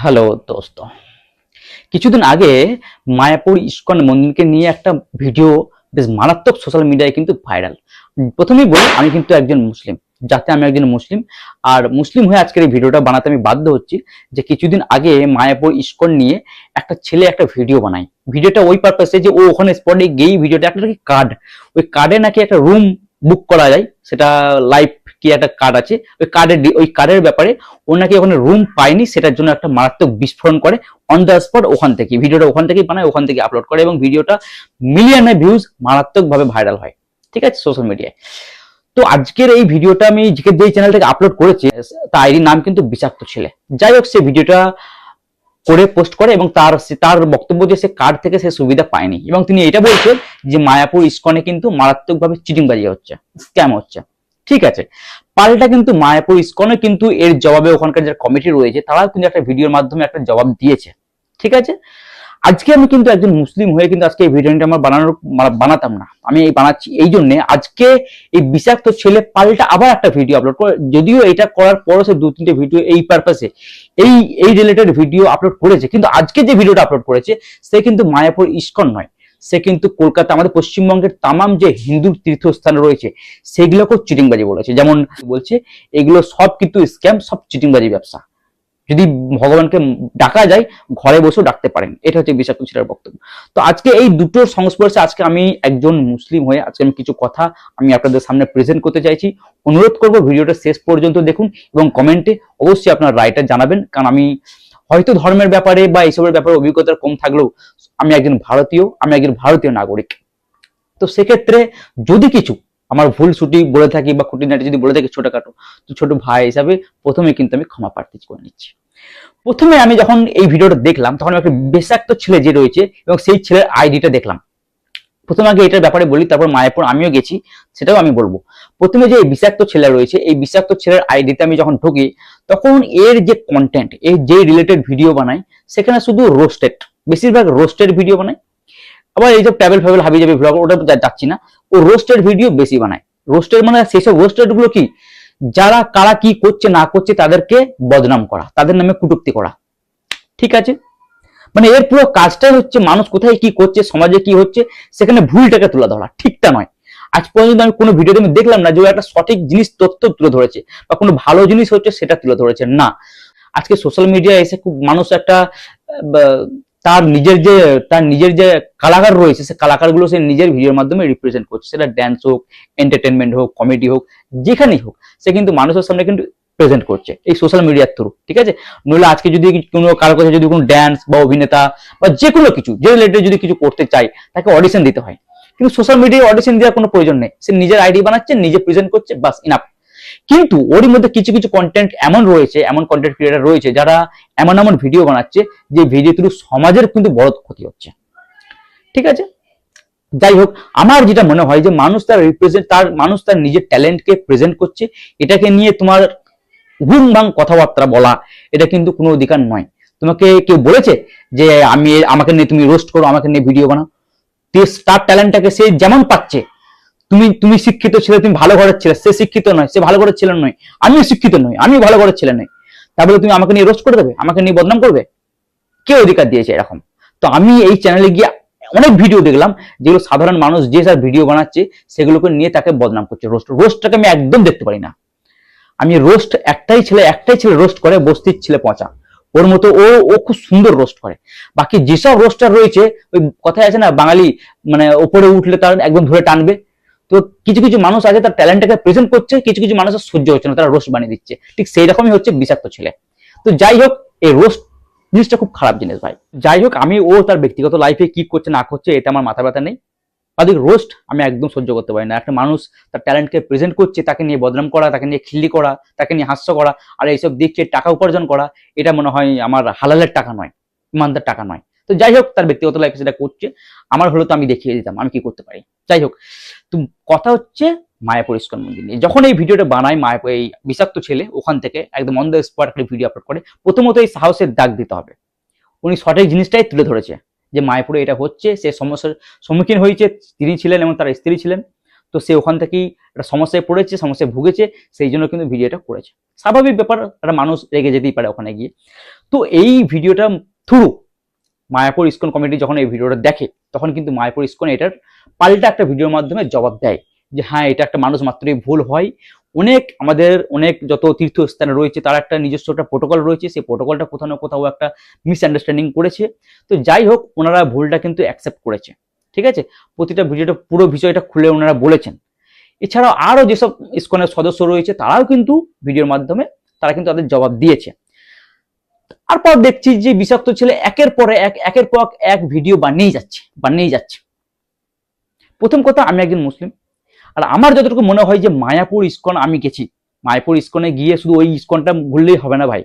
Hello দোস্ত। কিছুদিন আগে মায়াপুর ইস্কন মন্দিরকে নিয়ে একটা ভিডিও বেশ মারাত্মক সোশ্যাল মিডিয়ায় কিন্তু ভাইরাল প্রথমেই বলি, আমি কিন্তু একজন মুসলিম যাতে আমি একজন মুসলিম। আর মুসলিম হয়ে আজকের এই ভিডিওটা বানাতে আমি বাধ্য হচ্ছি যে কিছুদিন আগে মায়াপুর ইস্কন নিয়ে একটা ছেলে একটা ভিডিও বানায় ভিডিওটা ওই পারপাসে যে ও ওখানে স্পটে গিয়েই ভিডিওটা, একটা কার্ড ওই কার্ডে নাকি একটা রুম বুক করা যায়। সেটা লাইফ কি একটা কার্ড আছে। ওই কার্ডের ওই কার্ডের ব্যাপারে ও নাকি ওখানে রুম পায়নি, সেটার জন্য একটা মারাত্মক বিস্ফোরণ করে অন দ্য স্পট ওখান থেকে। ভিডিওটা ওখান থেকেই বানায়, ওখান থেকে আপলোড করে এবং ভিডিওটা মিলিয়নে ভিউজ মারাত্মক ভাবে ভাইরাল হয়। ঠিক আছে? সোশ্যাল মিডিয়ায় তো আজকের এই ভিডিওটা আমি যে চ্যানেল থেকে আপলোড করেছি। তার নাম কিন্তু বিষাক্ত ছেলে। যাই হোক, সে ভিডিওটা করে পোস্ট করে এবং তার তার বক্তব্য যে সে কার্ড থেকে সে সুবিধা পায়নি। এবং তিনি এটা বলছেন যে মায়াপুর ইস্কনে কিন্তু মারাত্মকভাবে চিটিংবাজি হচ্ছে স্ক্যাম হচ্ছে। ঠিক আছে? পাল্টা কিন্তু মায়াপুর ইস্কনে কিন্তু এর জবাবে ওখানকার যে কমিটি রয়েছে, তারাও কিন্তু একটা ভিডিওর মাধ্যমে একটা জবাব দিয়েছে। ঠিক আছে? আজকে আমি কিন্তু একজন মুসলিম হয়ে কিন্তু আজকে এই ভিডিওটা আমার বানানোর মানে বানাতাম না। আমি এই বানাচ্ছি এই জন্য আজকে এই বিষাক্ত ছেলে পাল্টা আবার একটা ভিডিও আপলোড করে যদিও এটা করার পরও সে দু তিনটে ভিডিও এই পারপাসে এই এই রিলেটেড ভিডিও আপলোড করেছে। কিন্তু আজকে যে ভিডিওটা আপলোড করেছে, সে কিন্তু মায়াপুর ইস্কন নয়। সে কিন্তু কলকাতা, আমাদের পশ্চিমবঙ্গের তামাম যে হিন্দু তীর্থস্থান রয়েছে, সেগুলোকেও চিটিংবাজি বলেছে। যেমন বলছে, এগুলো সব কিন্তু স্ক্যাম সব চিটিংবাজি ব্যবসা। যদি ভগবানকে ডাকা যায়, ঘরে বসেও ডাকতে পারেন। এটা হচ্ছে বিষাক্ত ছেলের বক্তব্য। তো আজকে এই দুটোর সংস্পর্শে আজকে আমি একজন মুসলিম হয়ে আজকে আমি কিছু কথা আমি আপনাদের সামনে প্রেজেন্ট করতে চাইছি। অনুরোধ করব ভিডিওটা শেষ পর্যন্ত দেখুন এবং কমেন্টে অবশ্যই আপনার রায়টা জানাবেন। কারণ আমি হয়তো ধর্মের ব্যাপারে বা এইসবের ব্যাপারে অভিজ্ঞতা কম থাকলেও আমি একজন ভারতীয়, আমি একজন ভারতীয় নাগরিক। তো সেক্ষেত্রে যদি কিছু আমার ভুল ছুটি বলে থাকি বা খুঁটিনাটি যদি বলে থাকি ছোটখাটো, তো ছোট ভাই হিসাবে প্রথমে কিন্তু আমি ক্ষমা প্রার্থী করে নিচ্ছি। প্রথমে আমি যখন এই ভিডিওটা দেখলাম, তখন একটা বিষাক্ত ছেলে যে রয়েছে এবং সেই ছেলের আইডিটা দেখলাম। প্রথমে আগে এটার ব্যাপারে বলি, তারপর মায়াপুর আমিও গেছি, সেটাও আমি বলব। প্রথমে যে বিষাক্ত ছেলে রয়েছে, এই বিষাক্ত ছেলের আইডিতে আমি যখন ঢুকি, তখন এর যে কন্টেন্ট এর যে রিলেটেড ভিডিও বানায় সেখানে শুধু রোস্টেড বেশিরভাগ রোস্টেড ভিডিও বানায় আবার এই যে ট্রাভেল ফ্যাভেল হাবি যাবি ব্লগ ওটা যাচ্ছি না। ও রোস্টেড ভিডিও বেশি বানায়। রোস্টেড মানে সেসব রোস্টেডগুলো কি? যারা, কারা কি করছে, না করছে, তাদেরকে বদনাম করা, তাদের নামে কুটুক্তি করা। ঠিক আছে? মানে এর পুরো কাজটাই হচ্ছে মানুষ কোথায় কি করছে, সমাজে কি হচ্ছে, সেখানে ভুলটাকে তুলে ধরা। ঠিকটা নয়। আজ পর্যন্ত আমি কোনো ভিডিওতে আমি দেখলাম না যে একটা সঠিক জিনিস, তথ্য তুলে ধরেছে, বা কোনো ভালো জিনিস হচ্ছে সেটা তুলে ধরেছে। না। আজকে সোশ্যাল মিডিয়ায় এসে খুব মানুষ একটা তার নিজের যে, তার নিজের যে কালাকার রয়েছে, সে কালাকারগুলো সে নিজের ভিডিওর মাধ্যমে রিপ্রেজেন্ট করছে। সেটা ড্যান্স হোক এন্টারটেনমেন্ট হোক কমেডি হোক, যেখানেই হোক, সে কিন্তু মানুষের সামনে কিন্তু প্রেজেন্ট করছে এই সোশ্যাল মিডিয়ার থ্রু ঠিক আছে? নইলে আজকে যদি কোনো কারও কাছে যদি কোনো ড্যান্স বা অভিনেতা বা যে কোনো কিছু, যে রিলেটেড যদি কিছু করতে চাই তাকে অডিশন দিতে হয়। কিন্তু সোশ্যাল মিডিয়ায় অডিশন দেওয়ার কোনো প্রয়োজন নেই। সে নিজের আইডি বানাচ্ছে, নিজে প্রেজেন্ট করছে বাস ইনাফ কিন্তু ওরই মধ্যে কিছু কিছু কন্টেন্ট এমন রয়েছে, এমন কন্টেন্ট ক্রিয়েটার রয়েছে যারা এমন এমন ভিডিও বানাচ্ছে যে ভিডিও থ্রু সমাজের কিন্তু বড় ক্ষতি হচ্ছে। ঠিক আছে? যাই হোক, আমার যেটা মনে হয় যে মানুষ তার রিপ্রেজেন্ট তার, মানুষ তার নিজের ট্যালেন্টকে প্রেজেন্ট করছে, এটাকে নিয়ে তোমার ঘুম ভাং কথাবার্তা বলা, এটা কিন্তু কোনো অধিকার নয়। তোমাকে কেউ বলেছে যে আমি আমাকে নিয়ে তুমি রোস্ট করো, আমাকে নিয়ে ভিডিও বানাও? তার ট্যালেন্টটাকে সে যেমন পাচ্ছে তুমি তুমি শিক্ষিত ছেলে, তুমি ভালো ঘরের ছেলে। সে শিক্ষিত নয়, সে ভালো ঘরের ছেলে নয়। আমিও শিক্ষিত নই আমি ভালো ঘরের ছেলে নই। তারপরে তুমি আমাকে নিয়ে রোস্ট করে দেবে? আমাকে নিয়ে বদনাম করবে? কে অধিকার দিয়েছে এরকম? তো আমি এই চ্যানেলে গিয়ে অনেক ভিডিও দেখলাম, যেগুলো সাধারণ মানুষ যে যার ভিডিও বানাচ্ছে, সেগুলোকে নিয়ে তাকে বদনাম করছে। রোস্ট, রোস্টটাকে আমি একদম দেখতে পারি না। আমি রোস্ট একটাই ছেলে একটাই ছেলে রোস্ট করে, বস্তির ছেলে পচা। ওর মতো ও ও খুব সুন্দর রোস্ট করে। বাকি যেসব রোস্টার রয়েছে, ওই কথায় আছে না, বাঙালি মানে ওপরে উঠলে তার একদম ধরে টানবে। তো কিছু কিছু মানুষ আছে, তার ট্যালেন্টটাকে প্রেজেন্ট করছে, কিছু কিছু মানুষের সহ্য হচ্ছে না, তারা রোস্ট বানিয়ে দিচ্ছে। ঠিক সেই রকমই হচ্ছে বিষাক্ত ছেলে। তো যাই হোক, এই রোস্ট জিনিসটা খুব খারাপ জিনিস ভাই। যাই হোক, আমি ও তার ব্যক্তিগত লাইফে কি করছে, না করছে এটা আমার মাথা ব্যথা নেই। তাদের রোস্ট আমি একদম সহ্য করতে পারি না। একটা মানুষ তার ট্যালেন্টকে প্রেজেন্ট করছে, তাকে নিয়ে বদনাম করা, তাকে নিয়ে খিল্লি করা, তাকে নিয়ে হাস্য করা, আর এইসব দিচ্ছে টাকা উপার্জন করা, এটা মনে হয় আমার হালালের টাকা নয়, ইমানদার টাকা নয়। তো যাই হোক, তার ব্যক্তিগত লাইফে সেটা করছে, আমার হলো তো আমি দেখিয়ে দিতাম, আমি কি করতে পারি? যাই হোক, তো কথা হচ্ছে মায়াপুর ইস্কন মন্দির নিয়ে। যখন এই ভিডিওটা বানায় মায়াপুর, এই বিষাক্ত ছেলে, ওখান থেকে একদম অন দ্য স্পট একটা ভিডিও আপলোড করে, প্রথমত এই সাহসের দাগ দিতে হবে। উনি সঠিক জিনিসটাই তুলে ধরেছে, যে মায়াপুরে এটা হচ্ছে, সে সমস্যার সম্মুখীন হয়েছে তিনি ছিলেন এবং তার স্ত্রী ছিলেন, তো সে ওখান থেকেই একটা সমস্যায় পড়েছে, সমস্যায় ভুগেছে, সেই জন্য কিন্তু ভিডিওটা করেছে। স্বাভাবিক ব্যাপার, একটা মানুষ রেগে যেতেই পারে ওখানে গিয়ে। তো এই ভিডিওটা থ্রু মায়াপুর ইস্কন কমিটি যখন এই ভিডিওটা দেখে, তখন কিন্তু মায়াপুর ইস্কন এটার পাল্টা একটা ভিডিওর মাধ্যমে জবাব দেয় যে হ্যাঁ এটা একটা মানুষ মাত্রই ভুল হয়। অনেক আমাদের, অনেক যত তীর্থস্থান রয়েছে, তার একটা নিজস্ব একটা প্রোটোকল রয়েছে। সেই প্রোটোকলটা কোথাও না কোথাও একটা মিসআন্ডারস্ট্যান্ডিং করেছে। তো যাই হোক, ওনারা ভুলটা কিন্তু অ্যাকসেপ্ট করেছে। ঠিক আছে? প্রতিটা ভিডিওটা, পুরো বিষয়টা খুলে ওনারা বলেছেন। এছাড়াও আরও যেসব ইস্কনের সদস্য রয়েছে, তারাও কিন্তু ভিডিওর মাধ্যমে, তারা কিন্তু তাদের জবাব দিয়েছে। তারপর দেখছি যে বিষাক্ত ছেলে একের পরে এক, একের পর এক ভিডিও বানিয়েই যাচ্ছে বানিয়েই যাচ্ছে। প্রথম কথা, আমি একজন মুসলিম। আর আমার যতটুকু মনে হয় যে মায়াপুর ইস্কন আমি গেছি। মায়াপুর ইস্কনে গিয়ে শুধু ওই ইস্কনটা ঘুরলেই হবে না ভাই।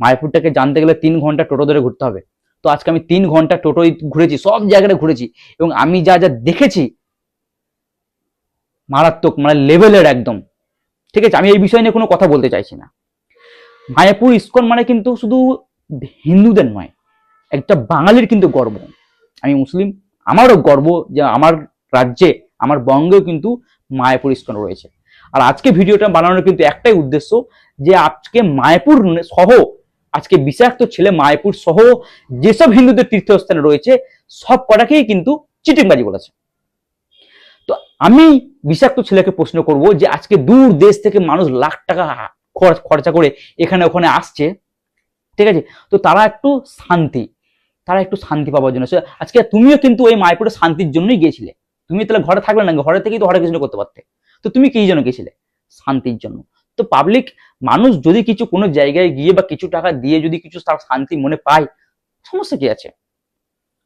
মায়াপুরটাকে জানতে গেলে তিন ঘণ্টা টোটো ধরে ঘুরতে হবে। তো আজকে আমি তিন ঘণ্টা টোটো ঘুরেছি, সব জায়গাটা ঘুরেছি। এবং আমি যা যা দেখেছি, মারাত্মক মানে লেভেলের একদম। ঠিক আছে, আমি এই বিষয় নিয়ে কোনো কথা বলতে চাইছি না। মায়াপুর ইস্কন মানে কিন্তু শুধু হিন্দুদের নয়, একটা বাঙালির কিন্তু গর্ব। আমি মুসলিম, আমারও গর্ব যে আমার রাজ্যে, আমার বঙ্গেও কিন্তু মায়াপুর ইস্কন রয়েছে। আর আজকে ভিডিওটা বানানোর কিন্তু একটাই উদ্দেশ্য যে আজকে মায়াপুর সহ, আজকে বিষাক্ত ছেলে মায়াপুর সহ যেসব হিন্দুদের তীর্থস্থানে রয়েছে, সব কটাকেই কিন্তু চিটিংবাজি বলেছে। তো আমি বিষাক্ত ছেলেকে প্রশ্ন করব যে আজকে দূর দেশ থেকে মানুষ লাখ টাকা খরচ করে এখানে ওখানে আসছে। ঠিক আছে? তো তারা একটু শান্তি। তারা একটু শান্তি পাওয়ার জন্য। আজকে তুমিও কিন্তু ওই মায়াপুরে শান্তির জন্যই গিয়েছিলে। তুমি তাহলে ঘরে থাকবে না ঘরে থেকেই তো হরে কিছু করতে পারতে। তো তুমি কি জন্য গেছিলে শান্তির জন্য। তো পাবলিক মানুষ যদি কিছু কোনো জায়গায় গিয়ে বা কিছু টাকা দিয়ে যদি কিছু তার শান্তি মনে পায়, সমস্যা কি আছে?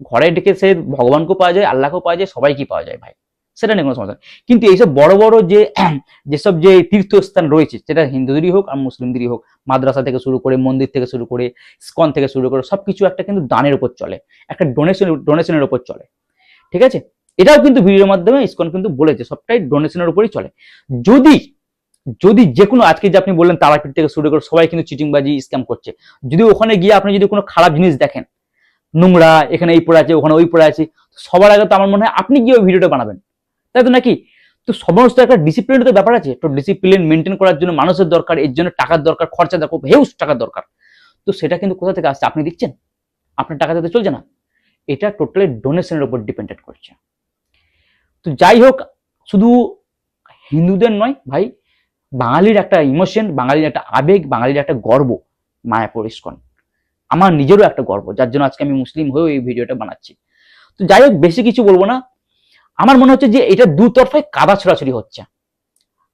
ঘরে ডেকে সে ভগবানকেও পাওয়া যায়, আল্লাহকেও পাওয়া যায় সবাইকে পাওয়া যায় ভাই। সেটা নিয়ে কোনো সমস্যা নেই। কিন্তু এইসব বড় বড় যে যেসব যে তীর্থস্থান রয়েছে, সেটা হিন্দুদেরই হোক আর মুসলিমদেরই হোক, মাদ্রাসা থেকে শুরু করে, মন্দির থেকে শুরু করে স্কন থেকে শুরু করে, সবকিছু একটা কিন্তু দানের উপর চলে, একটা ডোনেশন ডোনেশনের উপর চলে। ঠিক আছে? এটাও কিন্তু ভিডিওর মাধ্যমে ইসকন কিন্তু বলেছে, সবটাই ডোনেশনের উপরই চলে। যদি যদি যে কোনো, আজকে যে আপনি বললেন তারাপীঠ থেকে শুরু করে সবাই কিন্তু চিটিংবাজি স্ক্যাম করছে। যদি ওখানে গিয়ে আপনি যদি কোনো খারাপ জিনিস দেখেন, নোংরা, এখানে এই পড়ে আছে, ওখানে ওই পড়ে আছে, সবার আগে তো আমার মনে হয় আপনি গিয়ে ওই ভিডিওটা বানাবেন। তাই তো নাকি? তো সমস্ত একটা ডিসিপ্লিনের তো ব্যাপার আছে। তো ডিসিপ্লিন মেনটেন করার জন্য মানুষের দরকার, এর জন্য টাকার দরকার, খরচা দরকার হেউস টাকার দরকার। তো সেটা কিন্তু কোথা থেকে আসছে? আপনি দিচ্ছেন আপনার টাকা দিতে চলছে না? এটা টোটালি ডোনেশনের উপর ডিপেন্ডেন্ট করছে। তো যাই হোক, শুধু হিন্দুদের নয় ভাই, বাঙালির একটা ইমোশন বাঙালির একটা আবেগ, বাঙালির একটা গর্ব মায়াপুর ইস্কন। আমার নিজেরও একটা গর্ব, যার জন্য আজকে আমি মুসলিম হয়েও এই ভিডিওটা বানাচ্ছি। তো যাই হোক, বেশি কিছু বলব না। আমার মনে হচ্ছে যে এটা দুতরফায় কাদা ছড়াছড়ি হচ্ছে।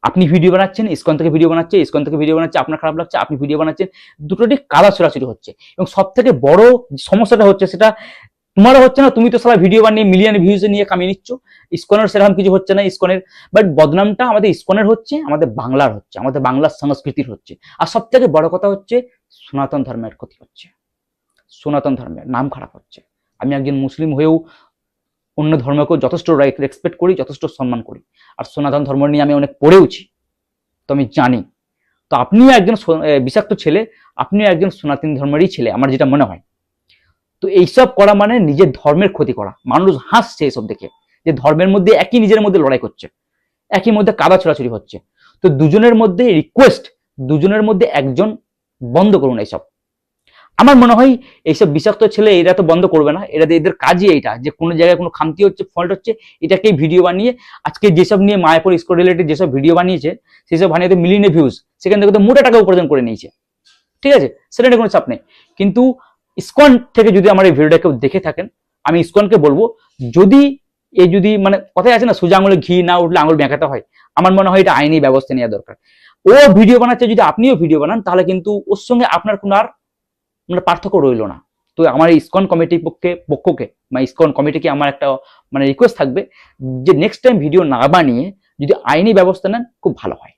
আপনি ভিডিও বানাচ্ছেন, ইসকন থেকে ভিডিও বানাচ্ছে, ইসকন থেকে ভিডিও বানাচ্ছে, আপনার খারাপ লাগছে, আপনি ভিডিও বানাচ্ছেন দুটোটি কাদা ছড়াছড়ি হচ্ছে। এবং সব থেকে বড় সমস্যাটা হচ্ছে সেটা, তোমারও হচ্ছে না, তুমি তো সারা ভিডিও বানিয়ে মিলিয়ন ভিউজ নিয়ে কামিয়ে নিচ্ছ। ইসকনের সেরকম কিছু হচ্ছে না ইসকনের বাট বদনামটা আমাদের ইসকনের হচ্ছে, আমাদের বাংলার হচ্ছে, আমাদের বাংলার সংস্কৃতির হচ্ছে। আর সব থেকে বড় কথা হচ্ছে, সনাতন ধর্মের ক্ষতি হচ্ছে। সনাতন ধর্মের নাম খারাপ হচ্ছে। আমি একজন মুসলিম হয়েও অন্য ধর্মকেও যথেষ্ট রেসপেক্ট করি, যথেষ্ট সম্মান করি। আর সনাতন ধর্ম নিয়ে আমি অনেক পড়েওছি, তো আমি জানি। তো আপনিও একজন বিষাক্ত ছেলে, আপনিও একজন সনাতন ধর্মেরই ছেলে, আমার যেটা মনে হয়। তো এইসব করা মানে নিজের ধর্মের ক্ষতি করা। মানুষ হাসছে এইসব দেখে, যে ধর্মের মধ্যে একই নিজের মধ্যে লড়াই করছে, একই মধ্যে কাদা ছড়াছড়ি হচ্ছে। তো দুজনের মধ্যে রিকোয়েস্ট দুজনের মধ্যে একজন বন্ধ করুন এইসব। আমার মনে হয় এইসব বিষাক্ত ছেলে এরা তো বন্ধ করবে না, এরা এদের কাজই এইটা, যে কোনো জায়গায় কোনো খামতি হচ্ছে ফল্ট হচ্ছে, এটাকেই ভিডিও বানিয়ে আজকে যেসব নিয়ে মায়াপুর স্কোর রিলেটেড যেসব ভিডিও বানিয়েছে, সেসব বানিয়ে মিলিয়নে ভিউজ সেখান থেকে তো মোটা টাকা উপার্জন করে নিয়েছে। ঠিক আছে? সেটা নিয়ে কোনো চাপ নেই। কিন্তু ইসকন থেকে যদি আমার এই ভিডিওটা কেউ দেখে থাকেন, আমি ইসকনকে বলব, যদি এ যদি মানে কথাই আছে না, সোজা আঙুলে ঘি না উঠলে আঙুল বেঁকাতে হয়, আমার মনে হয় এটা আইনি ব্যবস্থা নেওয়া দরকার। ও ভিডিও বানাচ্ছে, যদি আপনিও ভিডিও বানান, তাহলে কিন্তু ওর সঙ্গে আপনার কোনো আর মানে পার্থক্য রইল না। তো আমার ইসকন কমিটির পক্ষে, পক্ষকে বা ইসকন কমিটিকে আমার একটা মানে রিকোয়েস্ট থাকবে যে নেক্সট টাইম ভিডিও না বানিয়ে যদি আইনি ব্যবস্থা নেন, খুব ভালো হয়।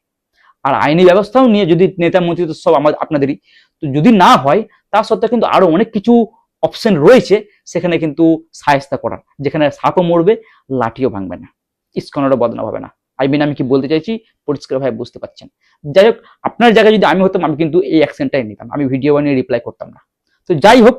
আর আইনি ব্যবস্থাও নিয়ে যদি নেতা মন্ত্রী তো সব আমাদের, আপনাদেরই, তো যদি না হয়, তা সত্ত্বেও কিন্তু আরও অনেক কিছু অপশন রয়েছে, সেখানে কিন্তু সায়স্তা করার, যেখানে সাপও মরবে, লাঠিও ভাঙবে না। ইস্কনেরও বদনাম হবে না। আই মিন আমি কি বলতে চাইছি পরিষ্কারভাবে বুঝতে পারছেন। যাই হোক, আপনার জায়গায় যদি আমি হতাম, আমি কিন্তু এই অ্যাকশনটাই নিতাম। আমি ভিডিও বানিয়ে রিপ্লাই করতাম না। তো যাই হোক,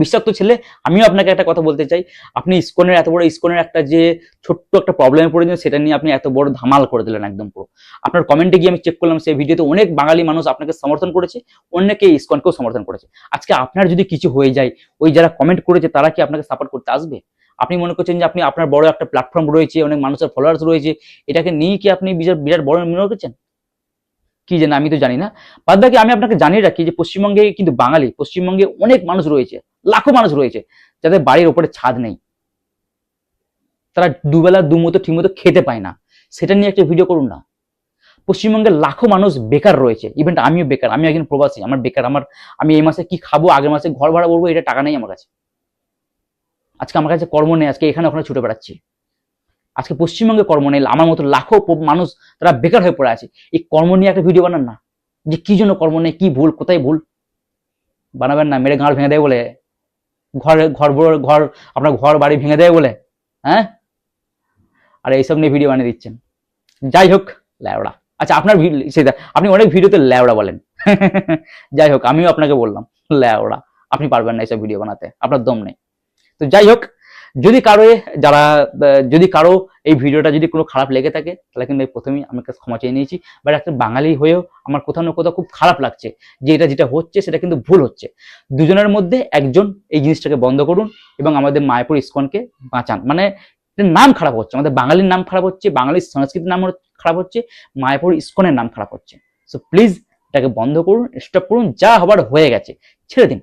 বিষাক্ত ছেলে, আমিও আপনাকে একটা কথা বলতে চাই। আপনি ইসকনের এত বড়, ইসকনের একটা যে ছোট্ট একটা প্রবলেমে পড়েছেন সেটা নিয়ে আপনি এত বড় ধামাল করে দিলেন একদম পুরো। আপনার কমেন্টে গিয়ে আমি চেক করলাম, সেই ভিডিওতে অনেক বাঙালি মানুষ আপনাকে সমর্থন করেছে, অনেকে ইসকনকেও সমর্থন করেছে। আজকে আপনার যদি কিছু হয়ে যায়, ওই যারা কমেন্ট করেছে, তারা কি আপনাকে সাপোর্ট করতে আসবে? আপনি মনে করছেন যে আপনি আপনার বড় একটা প্ল্যাটফর্ম রয়েছে, অনেক মানুষের ফলোয়ার্স রয়েছে, এটাকে নিয়ে কি আপনি বিরাট বড় মনে করছেন? কি জানি, আমি তো জানি না। বাদ বাকি আমি আপনাকে জানিয়ে রাখি যে পশ্চিমবঙ্গে কিন্তু বাঙালি, পশ্চিমবঙ্গে অনেক মানুষ রয়েছে, লাখো মানুষ রয়েছে, যাদের বাড়ির ওপরে ছাদ নেই। তারা দুবেলা দুমতো ঠিকমতো খেতে পায় না। সেটা নিয়ে একটা ভিডিও করুন না। পশ্চিমবঙ্গের লাখো মানুষ বেকার রয়েছে। ইভেন আমিও বেকার আমি একজন প্রবাসী, আমার বেকার, আমার, আমি এই মাসে কি খাব, আগের মাসে ঘর ভাড়া করব এটা টাকা নেই আমার কাছে। আজকে আমার কাছে কর্ম নেই, আজকে এখানে ওখানে ছুটে বেড়াচ্ছি। আজকে পশ্চিমবঙ্গে কর্ম নেই, আমার মতো লাখো মানুষ তারা বেকার হয়ে পড়ে আছে। এই কর্ম নিয়ে একটা ভিডিও বানান না। যে কি জন্য কর্ম নেই, কি ভুল, কোথায় ভুল? বানাবেন না, মেরে গাঁড় ভেঙে দেয় বলে। ঘর ঘর ঘর, আপনার ঘর বাড়ি ভেঙে দেয় বলে। হ্যাঁ? আর এইসব নিয়ে ভিডিও বানিয়ে দিচ্ছেন। যাই হোক, ল্যাওড়া। আচ্ছা আপনার সেটা আপনি অনেক ভিডিওতে ল্যাওড়া বলেন। যাই হোক, আমিও আপনাকে বললাম, ল্যাওড়া। আপনি পারবেন না এইসব ভিডিও বানাতে, আপনার দম নেই। তো যাই হোক, যদি কারও যারা যদি কারও এই ভিডিওটা যদি কোনো খারাপ লেগে থাকে, তাহলে কিন্তু প্রথমেই আমি কাছে ক্ষমা চেয়ে নিয়েছি। বাট একটা বাঙালি হয়েও আমার কোথাও না কোথাও খুব খারাপ লাগছে যে এটা যেটা হচ্ছে সেটা কিন্তু ভুল হচ্ছে। দুজনের মধ্যে একজন এই জিনিসটাকে বন্ধ করুন এবং আমাদের মায়াপুর ইস্কনকে বাঁচান। মানে নাম খারাপ হচ্ছে, আমাদের বাঙালির নাম খারাপ হচ্ছে, বাঙালির সংস্কৃতির নাম খারাপ হচ্ছে, মায়াপুর ইস্কনের নাম খারাপ হচ্ছে। সো প্লিজ এটাকে বন্ধ করুন স্টপ করুন, যা হবার হয়ে গেছে, ছেড়ে দিন।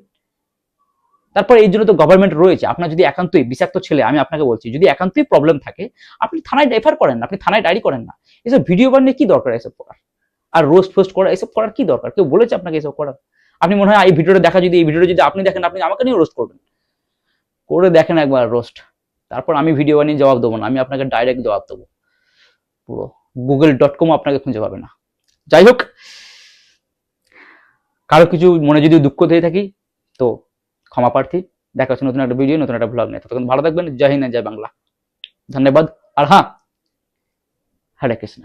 তারপর এই জন্য তো গভর্নমেন্ট রয়েছে। আপনার যদি একান্তই বিষাক্ত ছেলে, আমি আপনাকে বলছি, যদি একান্তই প্রবলেম থাকে, আপনি থানায় রেফার করেন না, আপনি থানায় ডায়েরি করেন না। এসব ভিডিও বানিয়ে কি দরকার এসব করার? আর রোস্ট ফোস্ট করা, এসব করার কি দরকার? কেউ বলেছে আপনাকে এসব করার? আপনি মনে হয় এই ভিডিওটা দেখা যদি, এই ভিডিওটা যদি আপনি দেখেন, আপনি আমাকে নিয়ে রোস্ট করবেন। করে দেখেন একবার রোস্ট তারপর আমি ভিডিও বানিয়ে জবাব দেবো না, আমি আপনাকে ডাইরেক্ট জবাব দেবো। পুরো গুগল ডট কম আপনাকে খুঁজে পাবে না। যাই হোক, কারও কিছু মনে যদি দুঃখ দিয়ে থাকি, তো ক্ষমা প্রার্থী, দেখা হচ্ছে নতুন একটা ভিডিও নতুন একটা ব্লগ নিয়ে। ততক্ষণ ভালো থাকবেন, জয় হিন্দ, জয় বাংলা। ধন্যবাদ। আর হ্যাঁ হরে কৃষ্ণ।